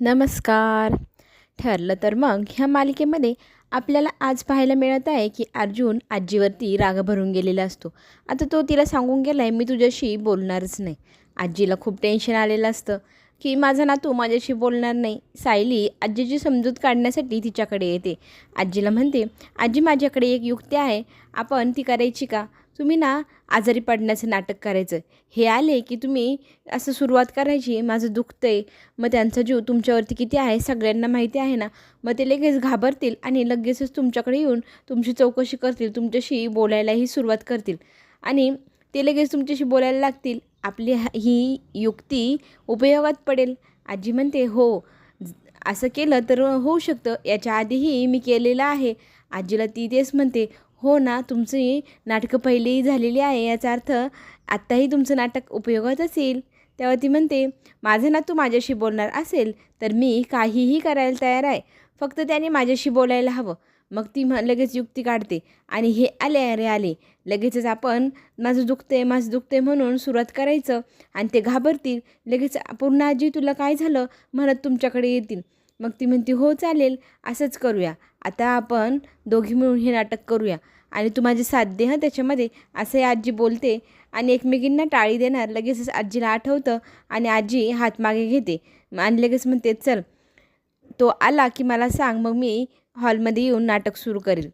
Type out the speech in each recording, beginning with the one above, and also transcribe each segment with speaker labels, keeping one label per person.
Speaker 1: नमस्कार. ठरलं तर मग ह्या मालिकेमध्ये आपल्याला आज पाहायला मिळत आहे की अर्जुन आजीवरती राग भरून गेलेला असतो. आता तो तिला सांगून गेला आहे मी तुझ्याशी बोलणारच नाही. आजीला खूप टेन्शन आलेलं असतं की माझा नातू माझ्याशी बोलणार नाही. सायली आजीची समजूत काढण्यासाठी तिच्याकडे येते. आजीला म्हणते आजी माझ्याकडे एक युक्ती आहे. आपण ती करायची का? तुम्ही ना आजारी पडण्याचं नाटक करायचं. हे आले की तुम्ही असं सुरुवात करायची माझं दुखतं आहे मग त्यांचा जीव तुमच्यावरती किती आहे सगळ्यांना माहिती आहे ना मग ते लगेच घाबरतील आणि लगेचच तुमच्याकडे येऊन तुमची चौकशी करतील तुमच्याशी बोलायलाही सुरुवात करतील. आणि ते लगेच तुमच्याशी बोलायला लागतील. आपली ही युक्ती उपयोगात पडेल. आजी म्हणते हो ज- असं केलं तर होऊ शकतं. याच्या आधीही मी केलेलं आहे. आजीला ती तेच म्हणते हो ना तुमची नाटकं पहिलेही झालेली आहे याचा अर्थ आत्ताही तुमचं नाटक उपयोगात असेल. तेव्हा ती म्हणते माझं ना तू माझ्याशी बोलणार असेल तर मी काहीही करायला तयार आहे. फक्त त्याने माझ्याशी बोलायला हवं. मग ती म्ह लगेच युक्ती काढते. आणि हे आले अरे आले. लगेचच आपण माझं दुखतंय माझं दुखतंय म्हणून सुरुवात करायचं आणि ते घाबरतील. लगेच पूर्ण आजी तुला काय झालं? म्हणत तुमच्याकडे येतील. मग ती म्हणते हो चालेल. असंच करूया. आता आपण दोघी मिळून हे नाटक करूया. आणि तू माझी साथ दे हं त्याच्यामध्ये. असंही आजी बोलते आणि एकमेकींना टाळी देणार. लगेचच आजीला आठवतं आणि आजी हात मागे घेते. आणि लगेच म्हणते चल. तो आला की मला सांग मग मी हॉलमध्ये येऊन नाटक सुरू करेल.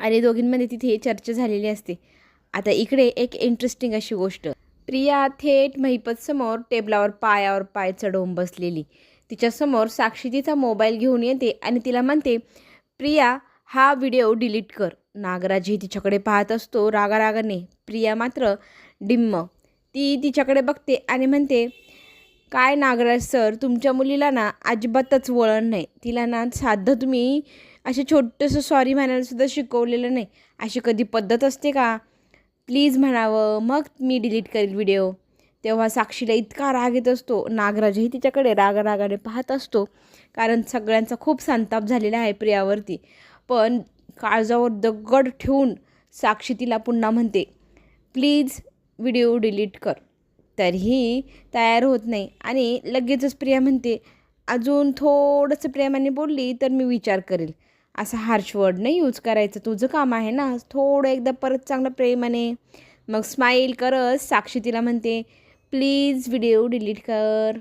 Speaker 1: आणि दोघींमध्ये तिथे चर्चा झालेली असते. आता इकडे एक इंटरेस्टिंग अशी गोष्ट. प्रिया थेट महिपतसमोर टेबलावर पायावर पाय चढवून बसलेली. तिच्यासमोर साक्षी तिचा मोबाईल घेऊन येते आणि तिला म्हणते प्रिया हा व्हिडिओ डिलीट कर. नागराजही तिच्याकडे पाहत असतो रागारागाने. प्रिया मात्र डिम्म. ती तिच्याकडे बघते आणि म्हणते काय नागराज सर तुमच्या मुलीला ना अजिबातच वळण नाही. तिला ना साधं तुम्ही असे छोटंसं सॉरी म्हणायलासुद्धा शिकवलेलं नाही. अशी कधी पद्धत असते का? प्लीज म्हणावं. मग मी डिलीट करेल व्हिडिओ तेव्हा साक्षीला इतका राग येत असतो. नागराजही तिच्याकडे रागारागाने पाहत असतो. कारण सगळ्यांचा खूप संताप झालेला आहे प्रियावरती. पण काळजावर दगड ठेवून साक्षी तिला पुन्हा म्हणते प्लीज व्हिडिओ डिलीट कर. तरीही तयार होत नाही. आणि लगेचच प्रिया म्हणते अजून थोडंसं प्रेमाने बोलली तर मी विचार करेल. असा हार्श वर्ड नाही यूज करायचं. तुझं काम आहे ना थोडं एकदा परत चांगलं प्रेमाने. मग स्माईल करत साक्षी तिला म्हणते प्लीज व्हिडिओ डिलीट कर.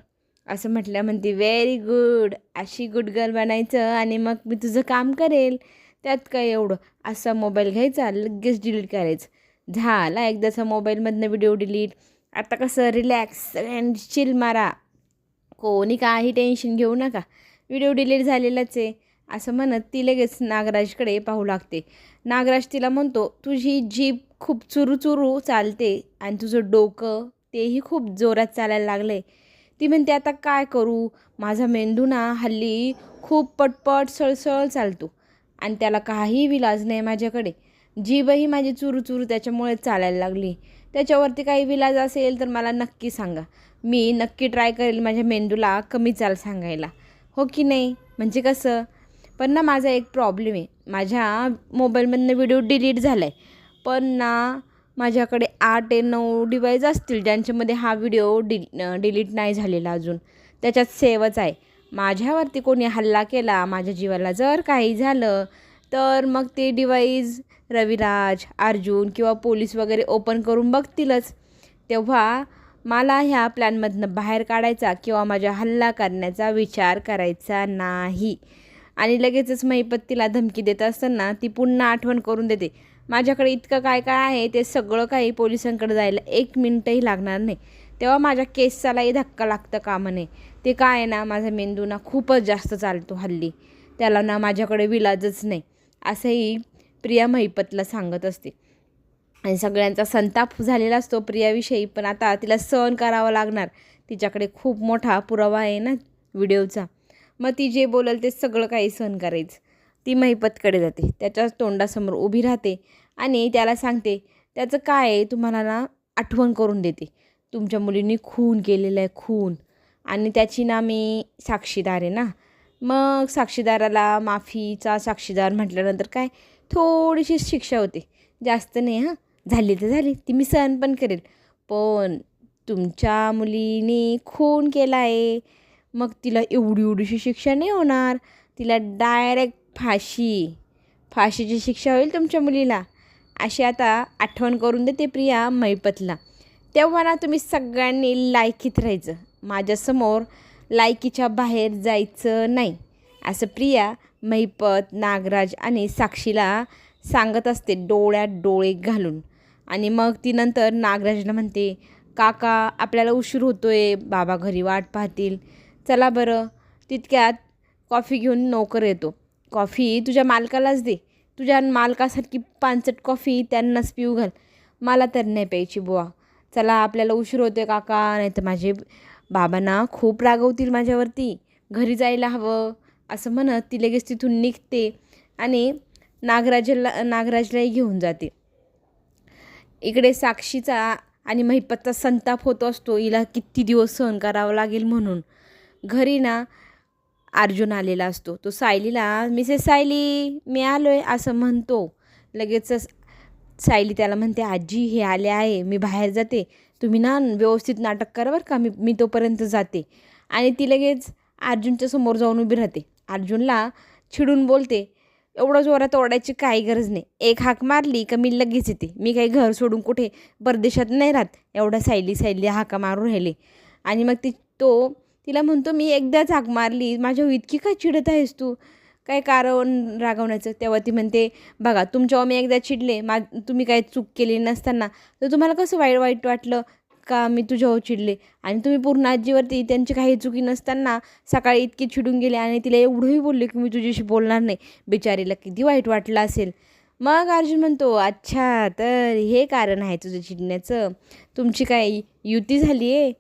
Speaker 1: असं म्हटलं म्हणते व्हेरी गुड अशी गुड गर्ल बनायचं आणि मग मी तुझं काम करेल. त्यात काय एवढं? असा मोबाईल घ्यायचा लगेच डिलीट करायचं. झाला एकदाचा मोबाईलमधनं व्हिडिओ डिलीट आता कसं रिलॅक्स अँड चिल मारा. कोणी काही टेन्शन घेऊ नका. व्हिडिओ डिलीट झालेलाच आहे. असं म्हणत ती लगेच नागराजकडे पाहू लागते. नागराज तिला म्हणतो तुझी जीभ खूप चुरू चालते आणि तुझं डोकं तेही खूप जोरात चालायला लागलं. आहे ती म्हणते आता काय करू? माझा मेंदू ना हल्ली खूप पटपट सळसळ चालतो आणि त्याला काही विलाज नाही माझ्याकडे. जीभही माझी चुरू चुरु त्याच्यामुळे चालायला लागली. त्याच्यावरती काही विलाज असेल तर मला नक्की सांगा. मी नक्की ट्राय करेल माझ्या मेंदूला कमी चाल सांगायला. हो की नाही? म्हणजे कसं? पण ना माझा एक प्रॉब्लेम आहे. माझ्या मोबाईलमधनं व्हिडिओ डिलीट झाला आहे पण ना माझ्याकडे आठ ते नऊ डिवाईस असतील ज्यांच्यामध्ये हा व्हिडिओ डि डिलीट नाही झालेला अजून. त्याच्यात सेवच आहे. माझ्यावरती कोणी हल्ला केला माझ्या जीवाला जर काही झालं तर मग ते डिवाईस रविराज अर्जुन किंवा पोलीस वगैरे ओपन करून बघतीलच. तेव्हा मला ह्या प्लॅनमधनं बाहेर काढायचा किंवा माझ्या हल्ला करण्याचा विचार करायचा नाही. आणि लगेचच महिपत्तीला धमकी देत असताना ती पुन्हा आठवण करून देते. माझ्याकडे इतकं काय काय आहे ते सगळं काही पोलिसांकडे जायला एक मिनटंही लागणार नाही. तेव्हा माझ्या केसालाही धक्का लागतं कामं नये ते काय आहे ना माझा मेंदू ना खूपच जास्त चालतो हल्ली. त्याला ना माझ्याकडे विलाजच नाही असंही प्रिया महिपतला सांगत असते. आणि सगळ्यांचा संताप झालेला असतो प्रियाविषयी पण आता तिला सहन करावं लागणार. तिच्याकडे खूप मोठा पुरावा आहे ना व्हिडिओचा. मग ती जे बोलेल ते सगळं काही सहन करायचं. ती महिपतकडे जाते. त्याच्या तोंडासमोर उभी राहते आणि त्याला सांगते त्याचं काय आहे? तुम्हाला ना आठवण करून देते. तुमच्या मुलींनी खून केलेलं आहे खून. आणि त्याची ना मी साक्षीदार आहे ना. मग साक्षीदाराला माफीचा साक्षीदार म्हटल्यानंतर काय? थोडीशी शिक्षा होते. जास्त नाही हां. झाली तर झाली. ती मी सहन पण करेल. पण तुमच्या मुलीने खून केला आहे. मग तिला एवढी एवढीशी शिक्षा नाही होणार. तिला डायरेक्ट फाशी. फाशीची शिक्षा होईल तुमच्या मुलीला. अशी आता आठवण करून देते प्रिया मैपतला. तेव्हा ना तुम्ही सगळ्यांनी लायकीत राहायचं. माझ्यासमोर लायकीच्या बाहेर जायचं नाही. असं प्रिया महिपत नागराज आणि साक्षीला सांगत असते डोळ्यात डोळे घालून. आणि मग ती नंतर नागराजला म्हणते काका आपल्याला उशीर होतोय. बाबा घरी वाट पाहतील. चला बरं. तितक्यात कॉफी घेऊन नोकर येतो. कॉफी तुझ्या मालकालाच दे. तुझ्या मालकासारखी पानसट कॉफी त्यांनाच पिऊ घाल. मला तर नाही प्यायची बुवा. चला आपल्याला उशीर होते काका. नाही तर माझे बाबांना खूप रागवतील माझ्यावरती. घरी जायला हवं. असं म्हणत ती लगेच तिथून निघते आणि नागराजला नागराजलाही घेऊन जाते. इकडे साक्षीचा आणि महिपतचा संताप होत असतो. हिला किती दिवस सहन करावं लागेल म्हणून. घरी ना अर्जुन आलेला असतो. तो सायलीला मिसेस सायली मी आलो आहे असं म्हणतो. लगेचच सायली त्याला म्हणते आजी हे आले आहे मी बाहेर जाते. तुम्ही ना व्यवस्थित नाटक करा बरं का मी मी तोपर्यंत जाते. आणि ती लगेच अर्जुनच्या समोर जाऊन उभी राहते. अर्जुनला चिडून बोलते एवढं जोरात ओरडायची काही गरज नाही. एक हाक मारली का मी लगेच येते. मी काही घर सोडून कुठे परदेशात नाही राहत. एवढा सायली सायली हाका मारून राहिले. आणि मग ती तो तिला म्हणतो मी एकदाच हाक मारली माझ्यावर इतकी काय चिडत आहेस तू? काय कारण रागवण्याचं? तेव्हा ती म्हणते बघा तुमच्यावर मी एकदा चिडले मा तुम्ही काय चूक केली नसताना तर तुम्हाला कसं वाईट वाईट वाटलं का मी तुझ्यावर चिडले? आणि तुम्ही पूर्ण आजीवरती त्यांची काही चुकी नसताना सकाळी इतके चिडून गेले आणि तिला एवढंही बोलले की मी तुझ्याशी बोलणार नाही. बिचारीला किती वाईट वाटलं असेल. मग अर्जुन म्हणतो अच्छा तर हे कारण आहे तुझं चिडण्याचं? तुमची काय युती झाली आहे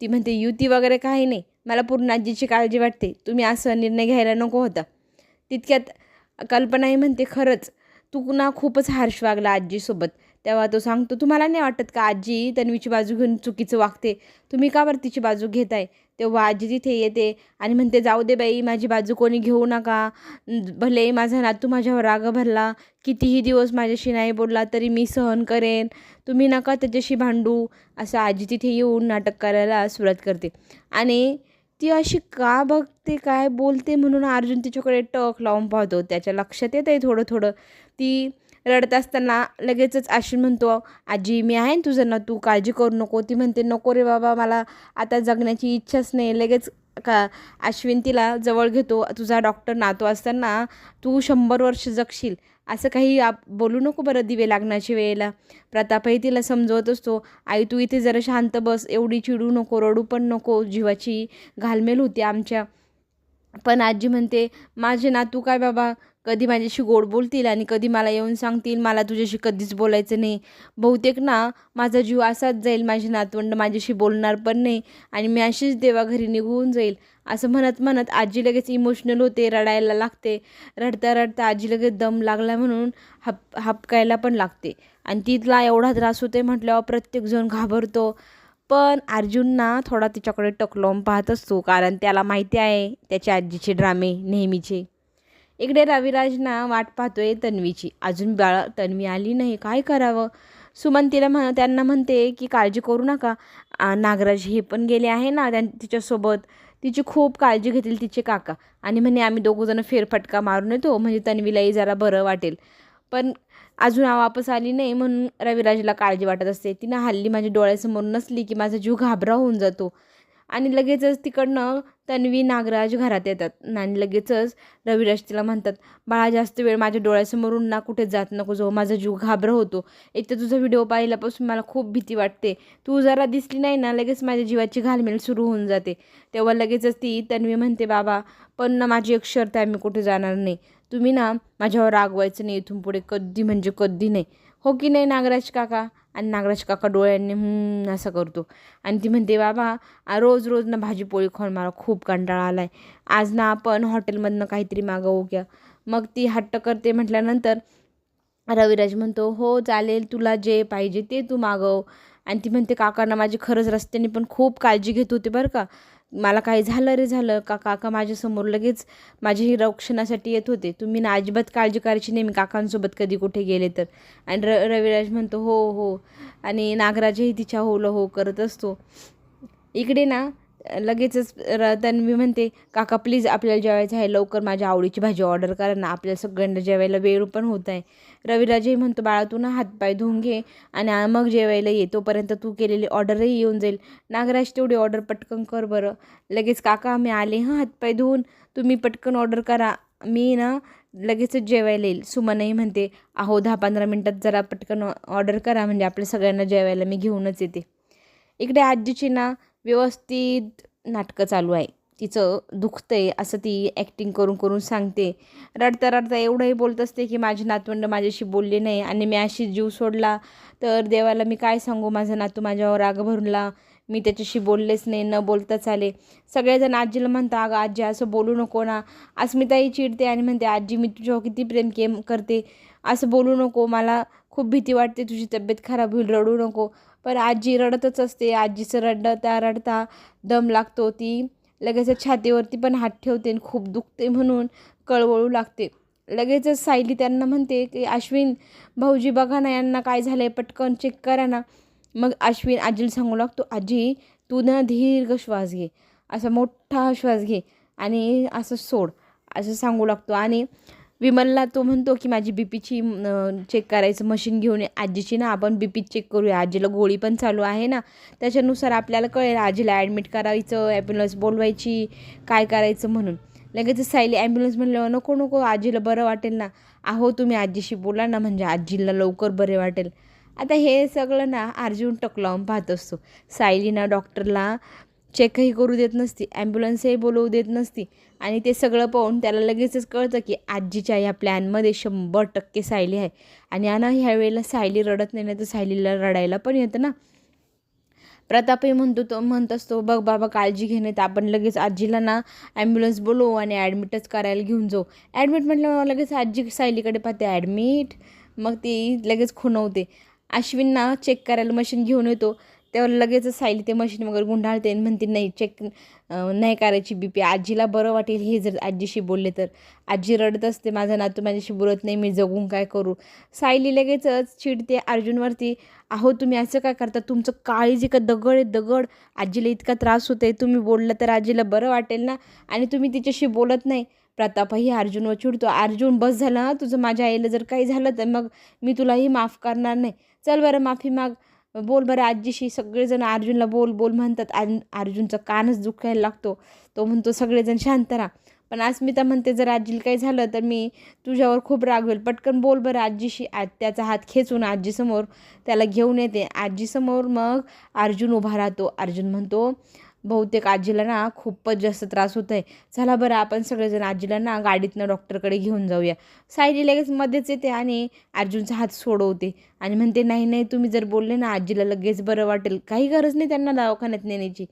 Speaker 1: ती म्हणते युती वगैरे काही नाही. मला पूर्ण आजीची काळजी वाटते. तुम्ही असं निर्णय घ्यायला नको होता. तितक्यात कल्पनाही म्हणते खरंच तू ना खूपच हार्श वागला आजीसोबत. तेव्हा तो सांगतो तुम्हाला नाही वाटत का आजी तन्वीची बाजू घेऊन चुकीचं वागते? तुम्ही का बरं तिची बाजू घेताय? तेव्हा आजी तिथे येते आणि म्हणते जाऊ दे बाई माझी बाजू कोणी घेऊ नका. भले माझा नातू माझ्यावर राग भरला कितीही दिवस माझ्याशी नाही बोलला तरी मी सहन करेन. तुम्ही नका त्याच्याशी भांडू. असं आजी तिथे येऊन नाटक करायला सुरुवात करते. आणि ती अशी का बघते काय बोलते म्हणून अर्जुन तिच्याकडे टक लावून पाहतो. त्याच्या लक्षात येत आहे थोडं थोडं ती रडत असताना लगेचच अश्विन म्हणतो आजी मी आहे तुझं ना तू काळजी करू नको. ती म्हणते नको रे बाबा मला आता जगण्याची इच्छाच नाही. लगेच का अश्विन तिला जवळ घेतो तुझा डॉक्टर नातो असताना तू शंभर वर्ष जगशील असं काही आप बोलू नको बरं दिवे लागण्याच्या वेळेला. प्रतापही तिला समजवत असतो. आई तू इथे जरा शांत बस. एवढी चिडू नको रडू पण नको. जीवाची घालमेल होती आमच्या. पण आजी म्हणते माझे नातू काय बाबा? कधी माझ्याशी गोड बोलतील आणि कधी मला येऊन सांगतील मला तुझ्याशी कधीच बोलायचं नाही. बहुतेक ना माझा जीव असाच जाईल माझे नातवंड माझ्याशी बोलणार पण नाही आणि मी अशीच देवाघरी निघून जाईल. असं म्हणत म्हणत आजी लगेच इमोशनल होते रडायला लागते. रडता रडता आजी लगेच दम लागला म्हणून हप हपकायला पण लागते. आणि तिथला एवढा त्रास होते म्हटल्यावर प्रत्येकजण घाबरतो. पण अर्जुनना थोडा तिच्याकडे टकलावून पाहत असतो कारण त्याला माहिती आहे त्याच्या आजीचे ड्रामे नेहमीचे. इकडे रविराजना वाट पाहतोय तन्वीची. अजून बाळा तन्वी आली नाही. काय करावं? सुमन तिला म्हण त्यांना म्हणते की काळजी करू नका. नागराज हे पण गेले आहे ना त्यां तिच्यासोबत. तिची खूप काळजी घेतील तिचे काका. आणि म्हणे आम्ही दोघंजणं फेरफटका मारून येतो. म्हणजे तन्वीलाही जरा बरं वाटेल. पण अजून वापस आली नाही म्हणून रविराजला काळजी वाटत असते. तिनं हल्ली माझ्या डोळ्यासमोर नसली की माझा जीव घाबरा होऊन जातो. आणि लगेचच तिकडनं तन्वी नागराज घरात येतात. आणि लगेचच रविराज तिला म्हणतात बाळा जास्त वेळ माझ्या डोळ्यासमोरून ना कुठे जात नको जो माझा जीव घाबरं होतो. एक तर तुझा व्हिडिओ पाहिल्यापासून मला खूप भीती वाटते. तू जरा दिसली नाही ना लगेच माझ्या जीवाची घालमेल सुरू होऊन जाते. तेव्हा लगेचच ती तन्वी म्हणते बाबा पण ना माझी एक शर्त आहे मी कुठे जाणार नाही. तुम्ही ना माझ्यावर रागवायचं नाही इथून पुढे कधी म्हणजे कधी नाही. हो की नाही नागराज काका? आणि नागराज काका डोळ्यांनी असं करतो. आणि ती म्हणते बाबा रोज रोज ना भाजी पोळी खाऊन मला खूप कंटाळा आला आहे आज ना आपण हॉटेलमधनं काहीतरी मागवू घ्या मग ती हट्ट करते म्हटल्यानंतर रविराज म्हणतो हो चालेल तुला जे पाहिजे ते तू मागव. आणि ती म्हणते काकांना माझी खरंच रस्त्याने पण खूप काळजी घेत होते बरं का. मला काही झालं रे झालं. का काका माझ्यासमोर लगेच माझी रक्षणासाठी येत होते. तुम्ही ना अजिबात काळजी करायची नेहमी काकांसोबत कधी कुठे गेले तर. आणि र रविराज म्हणतो हो हो. आणि नागराजही तिच्या होलं हो करत असतो. इकडे ना लगेचच र तन्वी म्हणते काका प्लीज आपल्याला जेवायचं आहे. लवकर माझ्या आवडीची भाजी ऑर्डर करा ना. आपल्याला सगळ्यांना जेवायला वेळ पण होत आहे. रविराजही म्हणतो बाळा तू ना हातपाय धुवून घे आणि मग जेवायला ये तोपर्यंत तू केलेली ऑर्डरही येऊन जाईल. नागराज तेवढी ऑर्डर पटकन कर बरं. लगेच काका मी आले हां हातपाय धुवून तुम्ही पटकन ऑर्डर करा. मी ना लगेचच जेवायला येईल. सुमनही म्हणते अहो दहा पंधरा मिनटात जरा पटकन ऑर्डर करा म्हणजे आपल्या सगळ्यांना जेवायला मी घेऊनच येते. इकडे आजीची ना व्यवस्थित नाटकं चालू आहे. तिचं दुखतंय असं ती ॲक्टिंग करून करून सांगते. रडता रडता एवढंही बोलत असते की माझे नातवंड माझ्याशी बोलले नाही आणि मी अशी जीव सोडला. तर देवाला मी काय सांगू? माझा नातू माझ्यावर राग भरला. मी त्याच्याशी बोललेच नाही न बोलताच आले. सगळेजण आजीला म्हणता अगं आजी असं बोलू नको ना. अस्मिताही चिडते आणि म्हणते आजी मी तुझ्यावर किती प्रेम केम करते. असं बोलू नको. मला खूप भीती वाटते. तुझी तब्येत खराब होईल. रडू नको. पण आजी रडतच असते. आजीचं रडता रडता दम लागतो. ती लगेचच छातीवरती पण हात ठेवते आणि खूप दुखते म्हणून कळवळू लागते. लगेचच सायली त्यांना म्हणते की अश्विन भाऊजी बघा ना यांना काय झालं आहे पटकन चेक करा ना. मग अश्विन आजीला सांगू लागतो आजी तू ना दीर्घ श्वास घे असा मोठा श्वास घे आणि असं सोड असं सांगू लागतो. आणि विमलला तो म्हणतो की माझी बी पीची चेक करायचं मशीन घेऊन ये. आजीची ना आपण बी पी चेक करूया. आजीला गोळी पण चालू आहे ना. त्याच्यानुसार आपल्याला कळेल आजीला ॲडमिट करायचं ॲम्ब्युलन्स बोलवायची काय करायचं म्हणून. लगेच सायली ॲम्ब्युलन्स म्हणलं नको नको आजीला बरं वाटेल ना. अहो तुम्ही आजीशी बोला ना म्हणजे आजीला लवकर बरे वाटेल. आता हे सगळं ना अर्जुन टक लावून पाहत असतो. सायलीना डॉक्टरला चेकही करू देत नसती ॲम्ब्युलन्सही बोलवू देत नसती. आणि ते सगळं पाहून त्याला लगेचच कळतं की आजीच्या या प्लॅनमध्ये शंभर टक्के सायली आहे. आणि आणि ह्या वेळेला सायली रडत नाही ना तर सायलीला रडायला पण येतं ना. प्रतापही म्हणतो तो म्हणत असतो बघ बाबा काळजी घेणे तर आपण लगेच आजीला ना ॲम्ब्युलन्स बोलवू आणि ॲडमिटच करायला घेऊन जाऊ. ॲडमिट म्हटलं लगेच आजी सायलीकडे पाहते ॲडमिट मग ती लगेच खुणवते. अश्विन ना चेक करायला मशीन घेऊन येतो. तेव्हा लगेचच सायली ते मशीन वगैरे गुंडाळते आणि म्हणते नाही चेक नाही करायची बी पी आजीला बरं वाटेल हे जर आजीशी बोलले तर. आजी रडत असते माझा नातू माझ्याशी बोलत नाही मी जगून काय करू? सायली लगेचच चिडते अर्जुनवरती अहो तुम्ही असं काय करता? तुमचं काळजी का दगड आहे दगड. आजीला इतका त्रास होतो आहे तुम्ही बोललं तर आजीला बरं वाटेल ना? आणि तुम्ही तिच्याशी बोलत नाही. प्रतापही अर्जुनवर चिडतो अर्जुन बस झालं ना तुझं माझ्या आईला जर काही झालं तर मग मी तुलाही माफ करणार नाही. चल बरं माफी माग. बोल बरं आजीशी सगळेजण अर्जुनला बोल बोल म्हणतात. आणि अर्जुनचा कानच दुखायला लागतो. तो म्हणतो सगळेजण शांत राहा. पण अस्मिता म्हणते जर आजीला काही झालं तर मी तुझ्यावर खूप रागवेल पटकन बोल बरं आजीशी. आज त्याचा हात खेचून आजीसमोर त्याला घेऊन येते. आजीसमोर मग अर्जुन उभा राहतो. अर्जुन म्हणतो बहुतेक आजीला ना खूपच जास्त त्रास होत आहे चला बरं आपण सगळेजण आजीला ना गाडीतनं डॉक्टरकडे घेऊन जाऊया. सायली लगेच मध्येच येते आणि अर्जुनचा हात सोडवते आणि म्हणते नाही नाही तुम्ही जर बोलले ना आजीला लगेच बरं वाटेल. काही गरज नाही त्यांना दवाखान्यात नेण्याची.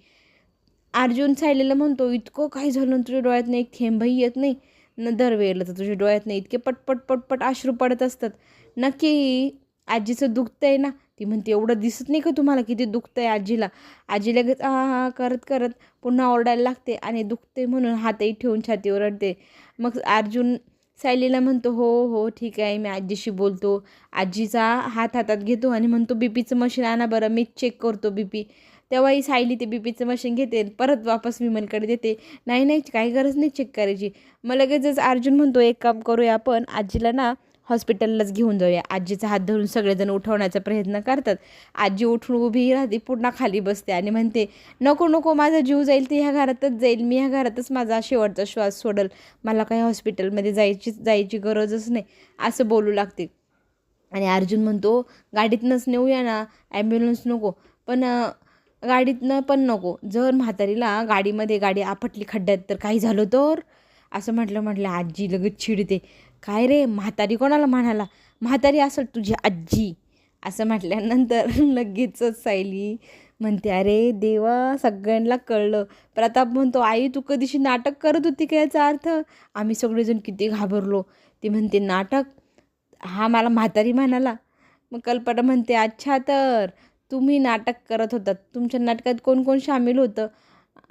Speaker 1: अर्जुन सायलीला म्हणतो इतकं काही झालं तुझ्या डोळ्यात नाही एक थेंबही येत नाही. न दरवेळेला तर तुझ्या डोळ्यात नाही इतके पटपट पटपट अश्रू पडत असतात. नक्की आजीचं दुखतं आहे ना ती म्हणते एवढं दिसत नाही का तुम्हाला किती दुखतं आहे आजीला? आजी लगेच आ हा करत करत पुन्हा ओरडायला लागते आणि दुखते म्हणून हातही ठेवून छातीवर रडते मग अर्जुन सायलीला म्हणतो हो हो ठीक आहे मी आजीशी बोलतो. आजीचा हात हातात घेतो आणि म्हणतो बी पीचं मशीन आणा बरं मीच चेक करतो बी पी तेव्हाही सायली ते बी पीचं मशीन घेते परत वापस विमलकडे देते. नाही नाही काही गरज नाही चेक करायची. मग लगेचच अर्जुन म्हणतो एक काम करूया आपण आजीला ना हॉस्पिटललाच घेऊन जाऊया. आजीचा हात धरून सगळेजण उठवण्याचा प्रयत्न करतात. आजी उठून उभी राहते पुन्हा खाली बसते आणि म्हणते नको नको माझा जीव जाईल ते ह्या घरातच जाईल मी ह्या घरातच माझा शेवटचा श्वास सोडल. मला काही हॉस्पिटलमध्ये जायची जायची गरजच नाही असं बोलू लागते. आणि अर्जुन म्हणतो गाडीतनंच नेऊया ना ॲम्ब्युलन्स नको. पण गाडीतनं पण नको. जर म्हातारीला गाडीमध्ये गाडी आपटली खड्ड्यात तर काही झालं तर? असं म्हटलं म्हटलं आजी लगेच चिडते. काय रे म्हातारी कोणाला म्हणाला? म्हातारी असेल तुझी आजी असं म्हटल्यानंतर लगेचच सायली म्हणते अरे देवा सगळ्यांना कळलं. प्रताप म्हणतो आई तू कधीशी नाटक करत होती का याचा अर्थ? आम्ही सगळेजण किती घाबरलो. ती म्हणते नाटक? हा मला म्हातारी म्हणाला. मग कल्पना म्हणते अच्छा तर तुम्ही नाटक करत होतात. तुमच्या नाटकात कोण कोण सामील होतं?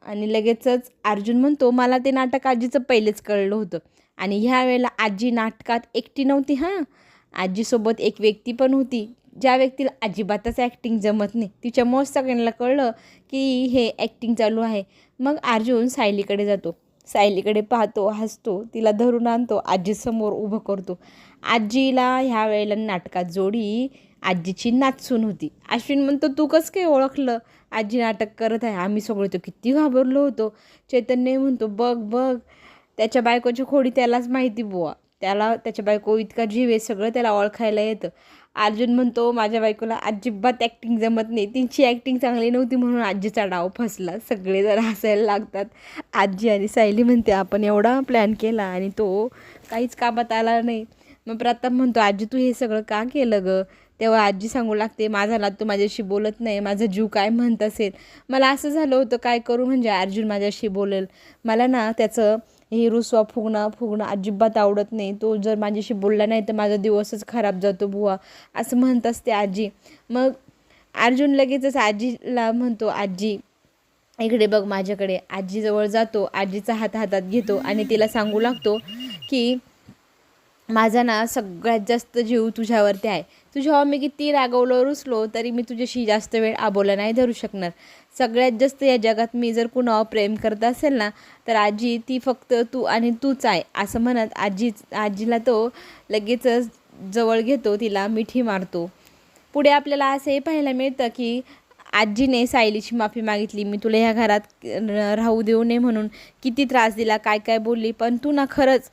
Speaker 1: आणि लगेचच अर्जुन म्हणतो मला ते नाटक आजीचं पहिलेच कळलं होतं. आणि ह्या वेळेला आजी नाटकात एकटी नव्हती हां. आजीसोबत एक व्यक्ती पण होती ज्या व्यक्तीला अजिबातच ॲक्टिंग जमत नाही. तिच्यामुळं सगळ्यांना कळलं की हे ॲक्टिंग चालू आहे. मग अर्जुन सायलीकडे जातो. सायलीकडे पाहतो हसतो तिला धरून आणतो आजीसमोर उभं करतो. आजीला ह्या वेळेला नाटकात जोडी आजीची नाचसून होती. अश्विन म्हणतो तू कसं काय ओळखलं? आजी नाटक करत आहे. आम्ही सगळे तो किती घाबरलो होतो. चैतन्य म्हणतो बघ बघ. त्याच्या बायकोची खोडी त्यालाच माहिती बुवा. त्याला त्याच्या बायको इतका जीव आहे सगळं त्याला ओळखायला येतं. अर्जुन म्हणतो माझ्या बायकोला अजिबात ॲक्टिंग जमत नाही. तिची ॲक्टिंग चांगली नव्हती म्हणून आजीचा डाव फसला. सगळे जर हसायला लागतात. आजी आणि सायली म्हणते आपण एवढा प्लॅन केला आणि तो काहीच कामात आला नाही. मग प्रताप म्हणतो आजी तू हे सगळं का केलं गं? तेव्हा आजी सांगू लागते माझा नात तू माझ्याशी बोलत नाही. माझा जीव काय म्हणत असेल? मला असं झालं होतं काय करू म्हणजे अर्जुन माझ्याशी बोलेल? मला ना त्याचं हे रुसवा फुगणं फुगणं अजिबात आवडत नाही. तो जर माझ्याशी बोलला नाही तर माझा दिवसच खराब जातो बुवा असं म्हणत असते आजी. मग अर्जुन लगेचच आजीला म्हणतो आजी इकडे बघ माझ्याकडे. आजीजवळ जातो आजीचा हात हातात घेतो आणि तिला सांगू लागतो की माझा ना सगळ्यात जास्त जीव तुझ्यावरती आहे. तुझ्यावर मी किती रागवलो रुसलो तरी मी तुझ्याशी जास्त वेळ आबोला नाही धरू शकणार. सगळ्यात जास्त या जगात मी जर कुणावर प्रेम करत असेल ना तर आजी ती फक्त तू आणि तूच आहे असं म्हणत आजी आजीला तो लगेचच जवळ घेतो तिला मिठी मारतो. पुढे आपल्याला असंही पाहायला मिळतं की आजीने सायलीची माफी मागितली मी तुला ह्या घरात राहू देऊ नये म्हणून किती त्रास दिला काय काय बोलली पण तू ना खरंच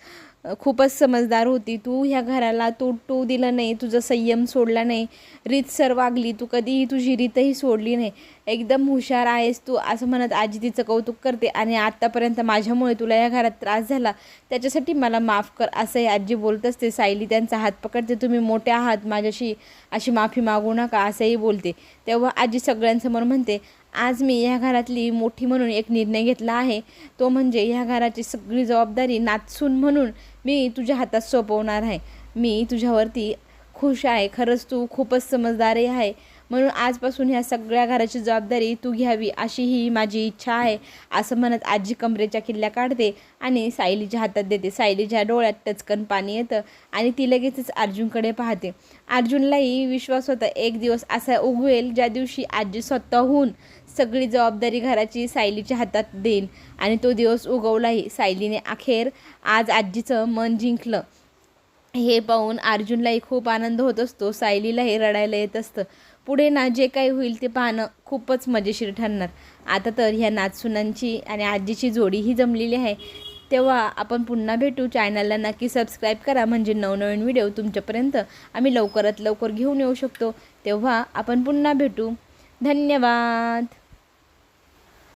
Speaker 1: खूपच समजदार होती. तू ह्या घराला तुटू दिलं नाही तुझं संयम सोडला नाही रीतसर वागली तू कधीही तुझी रीतही सोडली नाही. एकदम हुशार आहेस तू असं म्हणत आजी तिचं कौतुक करते आणि आत्तापर्यंत माझ्यामुळे तुला या घरात त्रास झाला त्याच्यासाठी मला माफ कर असंही आजी बोलत असते. सायली त्यांचा हात पकडते तुम्ही मोठे आहात माझ्याशी अशी माफी मागू नका असंही बोलते. तेव्हा आजी सगळ्यांसमोर म्हणते आज मी ह्या घरातली मोठी म्हणून एक निर्णय घेतला आहे. तो म्हणजे ह्या घराची सगळी जबाबदारी नाचसून म्हणून मी तुझ्या हातात सोपवणार आहे. मी तुझ्यावरती खुश आहे. खरंच तू खूपच समजदारही आहे. म्हणून आजपासून ह्या सगळ्या घराची जबाबदारी तू घ्यावी अशी ही माझी इच्छा आहे. असं म्हणत आजी कमरेच्या किल्ल्या काढते आणि सायलीच्या हातात देते. सायलीच्या डोळ्यात टचकन पाणी येतं आणि ती लगेचच अर्जुनकडे पाहते. अर्जुनलाही विश्वास होता एक दिवस असा उगवेल ज्या दिवशी आजी स्वतःहून सगळी जबाबदारी घराची सायलीच्या हातात देईन आणि तो दिवस उगवलाही सायलीने अखेर आज आजीचं मन जिंकलं. हे पाहून अर्जुनलाही खूप आनंद होत असतो. सायलीलाही रडायला येत असतं. पुढे ना जे काही होईल ते पाहणं खूपच मजेशीर ठरणार. आता तर ह्या नाचसुनांची आणि आजीची जोडीही जमलेली आहे. तेव्हा आपण पुन्हा भेटू. चॅनलला नक्की सबस्क्राईब करा. म्हणजे नवनवीन व्हिडिओ तुमच्यापर्यंत आम्ही लवकरात लवकर घेऊन येऊ शकतो. तेव्हा आपण पुन्हा भेटू. धन्यवाद.